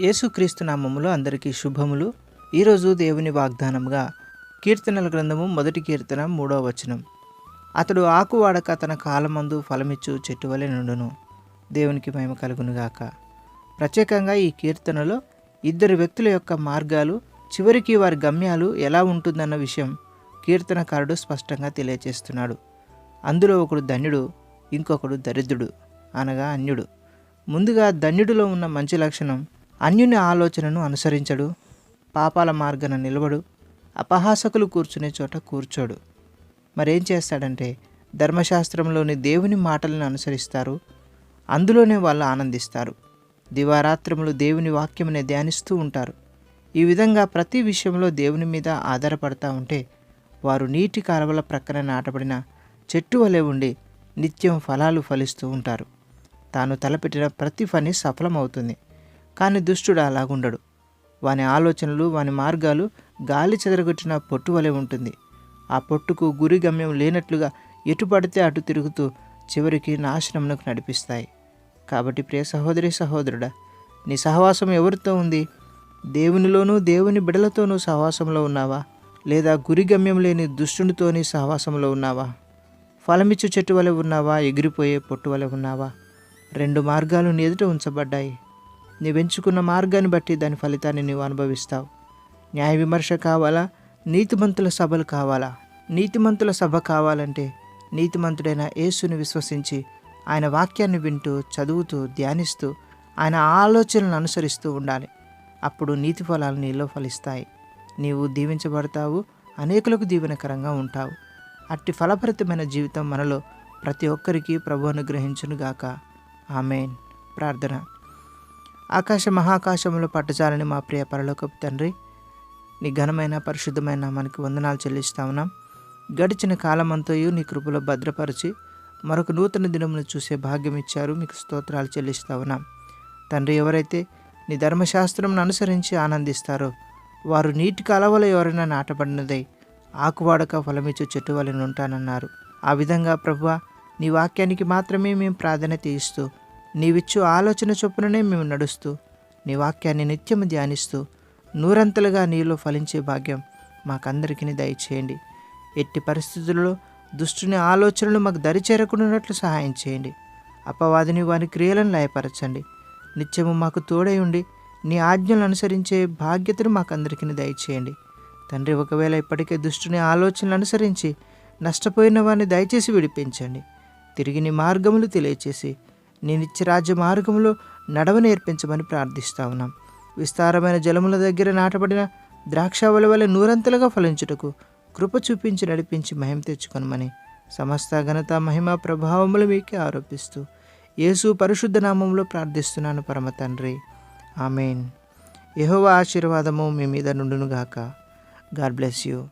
యేసుక్రీస్తు నామములో అందరికీ శుభములు. ఈరోజు దేవుని వాగ్దానంగా కీర్తనల గ్రంథము మొదటి కీర్తన మూడవ వచనం. అతడు ఆకు వాడక తన కాలమందు ఫలమిచ్చు చెట్టు వలె నుండును. దేవునికి మహిమ కలుగునుగాక. ప్రత్యేకంగా ఈ కీర్తనలో ఇద్దరు వ్యక్తుల యొక్క మార్గాలు చివరికి వారి గమ్యాలు ఎలా ఉంటుందన్న విషయం కీర్తనకారుడు స్పష్టంగా తెలియజేస్తున్నాడు అందులో ఒకడు ధన్యుడు ఇంకొకడు దరిద్రుడు అనగా అన్యుడు. ముందుగా ధన్యుడిలో ఉన్న మంచి లక్షణం అన్యుని ఆలోచనను అనుసరించడు పాపాల మార్గాన నిలబడు అపహాసకులు కూర్చునే చోట కూర్చోడు. మరేం చేస్తాడంటే ధర్మశాస్త్రంలోని దేవుని మాటలను అనుసరిస్తారు అందులోనే వాళ్ళు ఆనందిస్తారు. దివారాత్రములు దేవుని వాక్యమునే ధ్యానిస్తూ ఉంటారు. ఈ విధంగా ప్రతి విషయంలో దేవుని మీద ఆధారపడతా ఉంటే వారు నీటి కాలువల ప్రక్కన నాటబడిన చెట్టు వలె ఉండి నిత్యం ఫలాలు ఫలిస్తూ ఉంటారు. తాను తలపెట్టిన ప్రతి పని సఫలమవుతుంది. కానీ దుష్టుడు అలాగుండడు. వాని ఆలోచనలు వాని మార్గాలు గాలి చెదరగొట్టిన పొట్టు వలె ఉంటుంది. ఆ పొట్టుకు గురి గమ్యం లేనట్లుగా ఎటు పడితే అటు తిరుగుతూ చివరికి నాశనమునకు నడిపిస్తాయి. కాబట్టి ప్రియ సహోదరి సహోదరుడా నీ సహవాసం ఎవరితో ఉంది? దేవునిలోనూ దేవుని బిడలతోనూ సహవాసంలో ఉన్నావా? లేదా గురి గమ్యం లేని దుష్టునితోని సహవాసంలో ఉన్నావా? ఫలమిచ్చు చెట్టు వలె ఉన్నావా? ఎగిరిపోయే పొట్టు వలె ఉన్నావా? రెండు మార్గాలు నీ ఎదుట ఉంచబడ్డాయి. నీవెంచుకున్న మార్గాన్ని బట్టి దాని ఫలితాన్ని నీవు అనుభవిస్తావు. న్యాయ విమర్శ కావాలా? నీతిమంతుల సభలు కావాలా? నీతిమంతుల సభ కావాలంటే నీతిమంతుడైన యేసుని విశ్వసించి ఆయన వాక్యాన్ని వింటూ చదువుతూ ధ్యానిస్తూ ఆయన ఆలోచనలను అనుసరిస్తూ ఉండాలి. అప్పుడు నీతి ఫలాలు నీలో ఫలిస్తాయి. నీవు దీవించబడతావు అనేకులకు దీవెనకరంగా ఉంటావు. అట్టి ఫలభరితమైన జీవితం మనలో ప్రతి ఒక్కరికి ప్రభు అనుగ్రహించునుగాక. ఆమెన్. ప్రార్థన. ఆకాశ మహాకాశంలో పట్టజాలని మా ప్రియ పరలోకపు తండ్రి నీ ఘనమైన పరిశుద్ధమైన మనకి వందనాలు చెల్లిస్తా ఉన్నాం. గడిచిన కాలమంతయు నీ కృపలో భద్రపరిచి మరొక నూతన దినమును చూసే భాగ్యం ఇచ్చారు. మీకు స్తోత్రాలు చెల్లిస్తా ఉన్నాం. తండ్రి ఎవరైతే నీ ధర్మశాస్త్రంను అనుసరించి ఆనందిస్తారో వారు నీటి కలవలో ఎవరైనా నాటబడినదై ఆకువాడక ఫలమిచ్చు చెట్టు వలన ఉంటానన్నారు ఆ విధంగా ప్రభువ నీ వాక్యానికి మాత్రమే మేము ప్రాధాన్యత ఇస్తూ నీవిచ్చు ఆలోచన చొప్పుననే మేము నడుస్తూ నీ వాక్యాన్ని నిత్యము ధ్యానిస్తూ నూరంతలుగా నీలో ఫలించే భాగ్యం మాకందరికీ దయచేయండి ఎట్టి పరిస్థితుల్లో దుష్టుని ఆలోచనలు మాకు దరిచేరకుండాన్నట్లు సహాయం చేయండి. అపవాదిని వారి క్రియలను లయపరచండి. నిత్యము మాకు తోడై ఉండి నీ ఆజ్ఞలను అనుసరించే బాధ్యతను మాకందరికీ దయచేయండి తండ్రి ఒకవేళ ఇప్పటికే దుష్టుని ఆలోచనలు అనుసరించి నష్టపోయిన వారిని దయచేసి విడిపించండి. తిరిగి నీ మార్గములు తెలియచేసి నీ నిత్యరాజ్య మార్గంలో నడవ నేర్పించమని ప్రార్థిస్తా ఉన్నాం. విస్తారమైన జలముల దగ్గర నాటబడిన ద్రాక్షావళి వల్ల నూరంతలుగా ఫలించుటకు కృప చూపించి నడిపించి మహిమ తెచ్చుకొనమని సమస్త ఘనత మహిమ ప్రభావములు మీకే ఆరోపిస్తూ యేసు పరిశుద్ధ నామంలో ప్రార్థిస్తున్నాను పరమ తండ్రి. ఆమెన్. యహోవ ఆశీర్వాదము మీ మీద నుండునుగాక. God bless you.